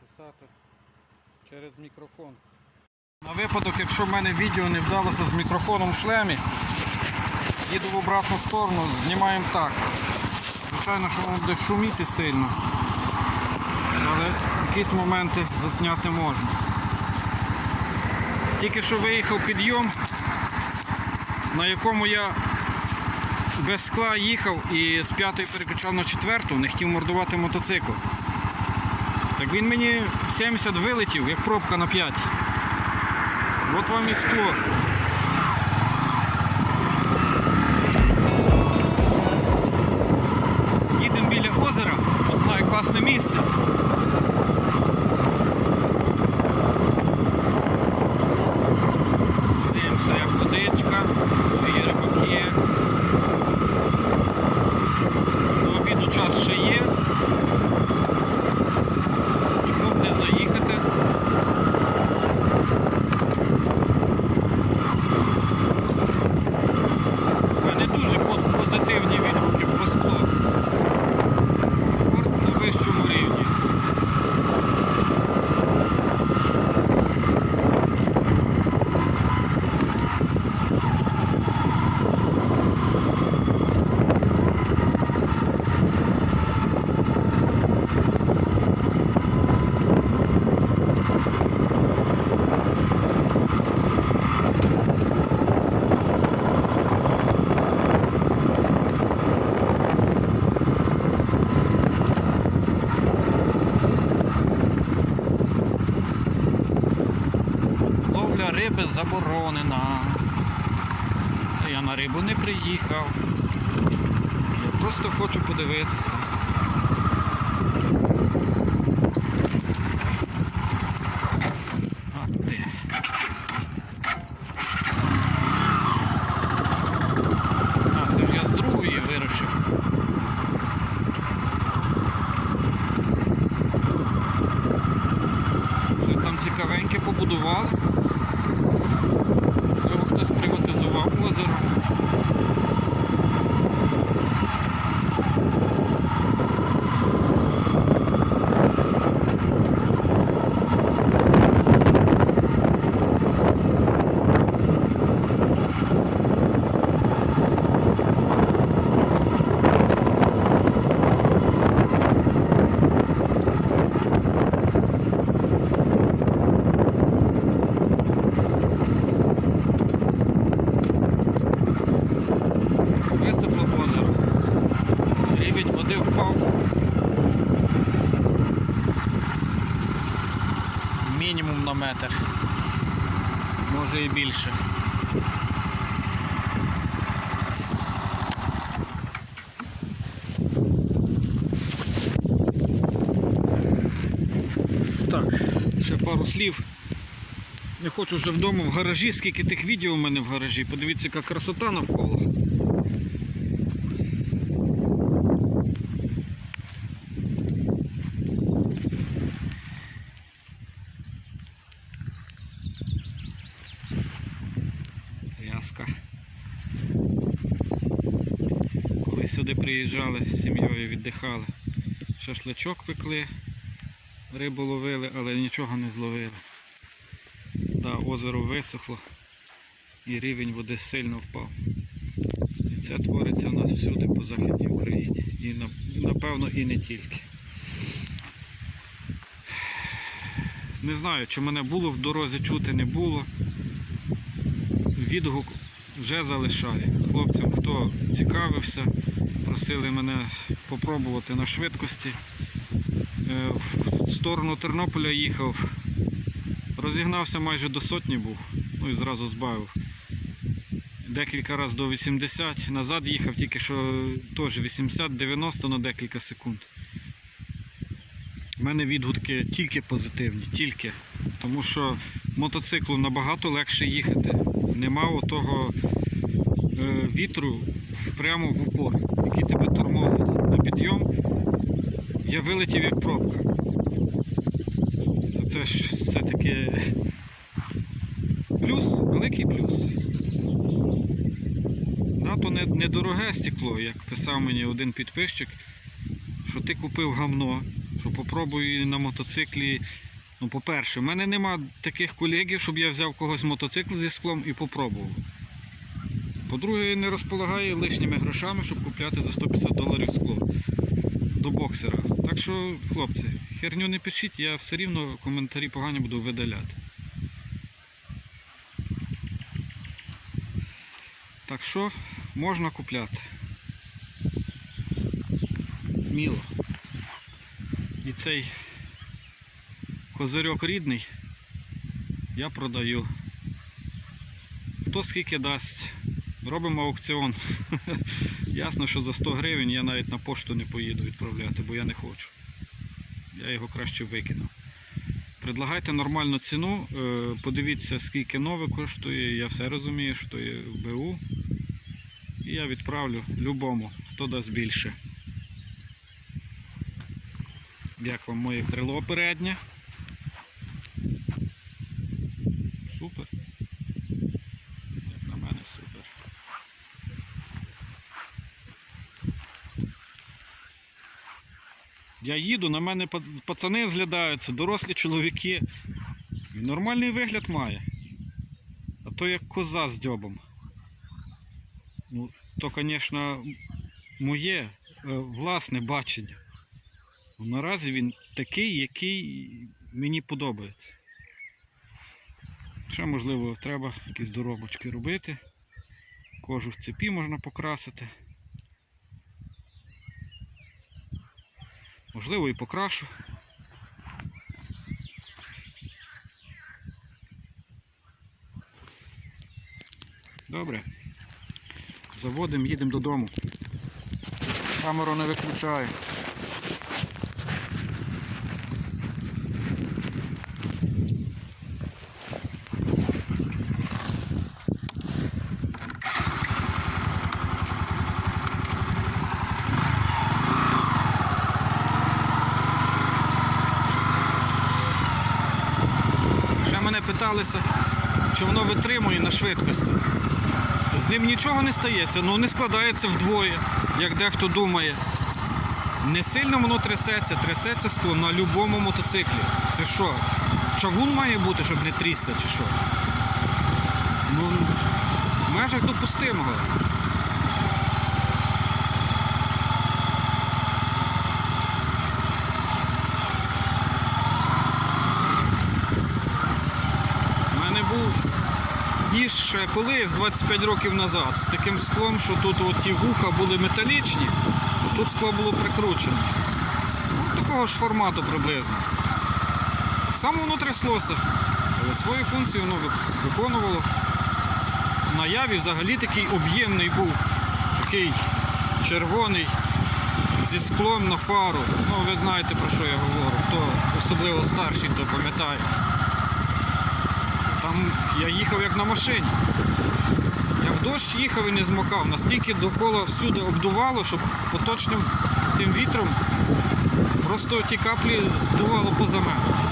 писати через мікрофон. На випадок, якщо в мене відео не вдалося з мікрофоном в шлемі, їду в обратну сторону, знімаємо так. Звичайно, що воно буде шуміти сильно, але якісь моменти засняти можна. Тільки що виїхав підйом, на якому я без скла їхав і з п'ятої переключав на четверту, не хотів мордувати мотоцикл. Так він мені 70 вилетів, як пробка на 5. От вам і скло. Їдемо біля озера, от знаю класне місце. Дивимося, як водичка, є рибаки. До обіду час ще є. Чому б не заїхати? У мене дуже по- позитивні відгуки про скло. Комфорт на вищому рівні. Ловля заборонена. Я на рибу не приїхав. Я просто хочу подивитися. А ти. А, це ж я з другої вирушив. Щось там цікавеньке побудували. Можливо, хтось приватизував озеро. Висохло озеро. Рівень води впав. Мінімум на метр. Може і більше. Так, ще пару слів. Не хочу вже вдома в гаражі, скільки тих відео у мене в гаражі. Подивіться, яка красота навколо. Коли сюди приїжджали з сім'єю віддихали. Шашличок пекли, рибу ловили, але нічого не зловили. Да, озеро висохло і рівень води сильно впав. І це твориться у нас всюди по Західній Україні. І напевно і не тільки. Не знаю, чи мене було в дорозі чути, не було. Відгук вже залишає. Хлопцям, хто цікавився, просили мене попробувати на швидкості. Е, В сторону Тернополя їхав, розігнався майже до сотні був, ну і зразу збавив. Декілька разів до 80, назад їхав тільки що теж 80-90 на декілька секунд. У мене відгуки тільки позитивні, тільки. Тому що мотоциклу набагато легше їхати. Нема отого е, вітру прямо в упор, який тебе тормозить. На підйом я вилетів як пробка. То це ж все-таки плюс, великий плюс. Да, то не, не стекло, як писав мені один підписчик, що ти купив гамно, що попробую і на мотоциклі. Ну, по-перше, в мене нема таких колегів, щоб я взяв когось мотоцикл зі склом і попробував. По-друге, я не розполагаю лишніми грошами, щоб купляти за 150 доларів скло до боксера. Так що, хлопці, херню не пишіть, я все рівно коментарі погані буду видаляти. Так що можна купляти. Сміло. І цей козирьок рідний я продаю. Хто скільки дасть, робимо аукціон. Ясно, що за 100 гривень я навіть на пошту не поїду відправляти, бо я не хочу. Я його краще викину. Предлагайте нормальну ціну, е, подивіться, скільки нове коштує, я все розумію, що є БУ. І я відправлю любому, хто дасть більше. Як вам моє крило переднє? Супер. Як на мене супер. Я їду, на мене пацани зглядаються, дорослі чоловіки. І нормальний вигляд має. А то як коза з дьобом. Ну, то, звісно, моє е, власне бачення. Ну, Наразі він такий, який мені подобається. Ще, можливо, треба якісь доробочки робити. Кожу в цепі можна покрасити. Можливо, і покрашу. Добре. Заводимо, їдемо додому. Камеру не виключаю. Мене чи воно витримує на швидкості. З ним нічого не стається, ну не складається вдвоє, як дехто думає. Не сильно воно трясеться, трясеться скло на будь-якому мотоциклі. Це що? Чавун має бути, щоб не трісся, чи що? Ну, в межах допустимого. У мене був ніж ще колись 25 років назад з таким склом, що тут оці вуха були металічні, тут скло було прикручене. Ну, такого ж формату приблизно. Так само воно але свою функцію воно виконувало. В наяві взагалі такий об'ємний був, такий червоний, зі склом на фару. Ну, ви знаєте про що я говорю, хто особливо старший, то пам'ятає. Там я їхав як на машині. Я в дощ їхав і не змокав. Настільки довкола всюди обдувало, що поточним тим вітром просто ті каплі здувало поза мене.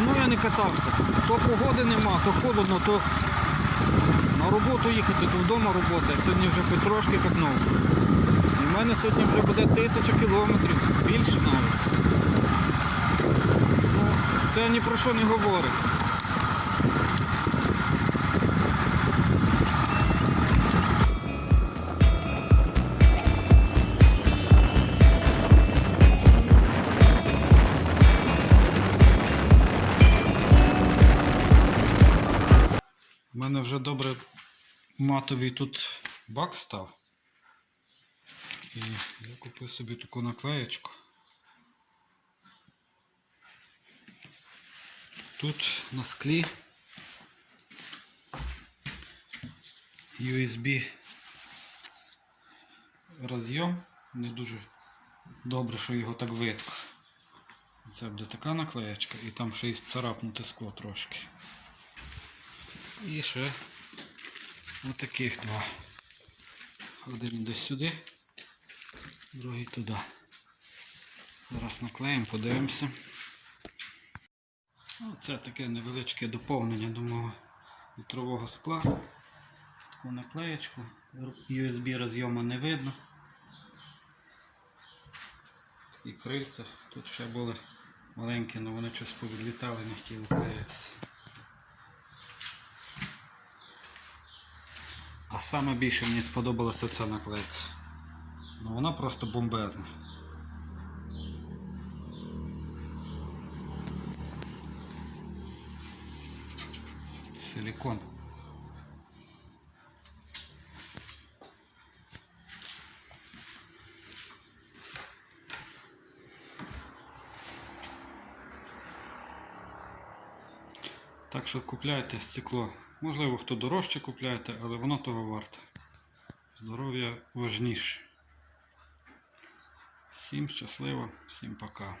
Давно я не катався. То погоди нема, то холодно, то на роботу їхати, то вдома робота. Сьогодні вже хоч трошки катнув. І в мене сьогодні вже буде тисяча кілометрів, більше навіть. Ну, це ні про що не говорить. В мене вже добре матовий тут бак став. І я купив собі таку наклеєчку. Тут на склі USB роз'єм. Не дуже добре, що його так видко. Це буде така наклеєчка і там ще й царапнути скло трошки. І ще отаких два. Один йде сюди, другий туди. Зараз наклеїмо, подивимося. Оце таке невеличке доповнення до мого вітрового скла. Таку наклеєчку. USB розйому не видно. Такі крильця. Тут ще були маленькі, але вони щось повідлітали, не хотіли клеїтися. Саме більше мені сподобалася ця наклейка. Ну вона просто бомбезна. Силикон. Так що купляйте стекло. Можливо, хто дорожче купляєте, але воно того варте. Здоров'я важніше. Всім щасливо, всім пока.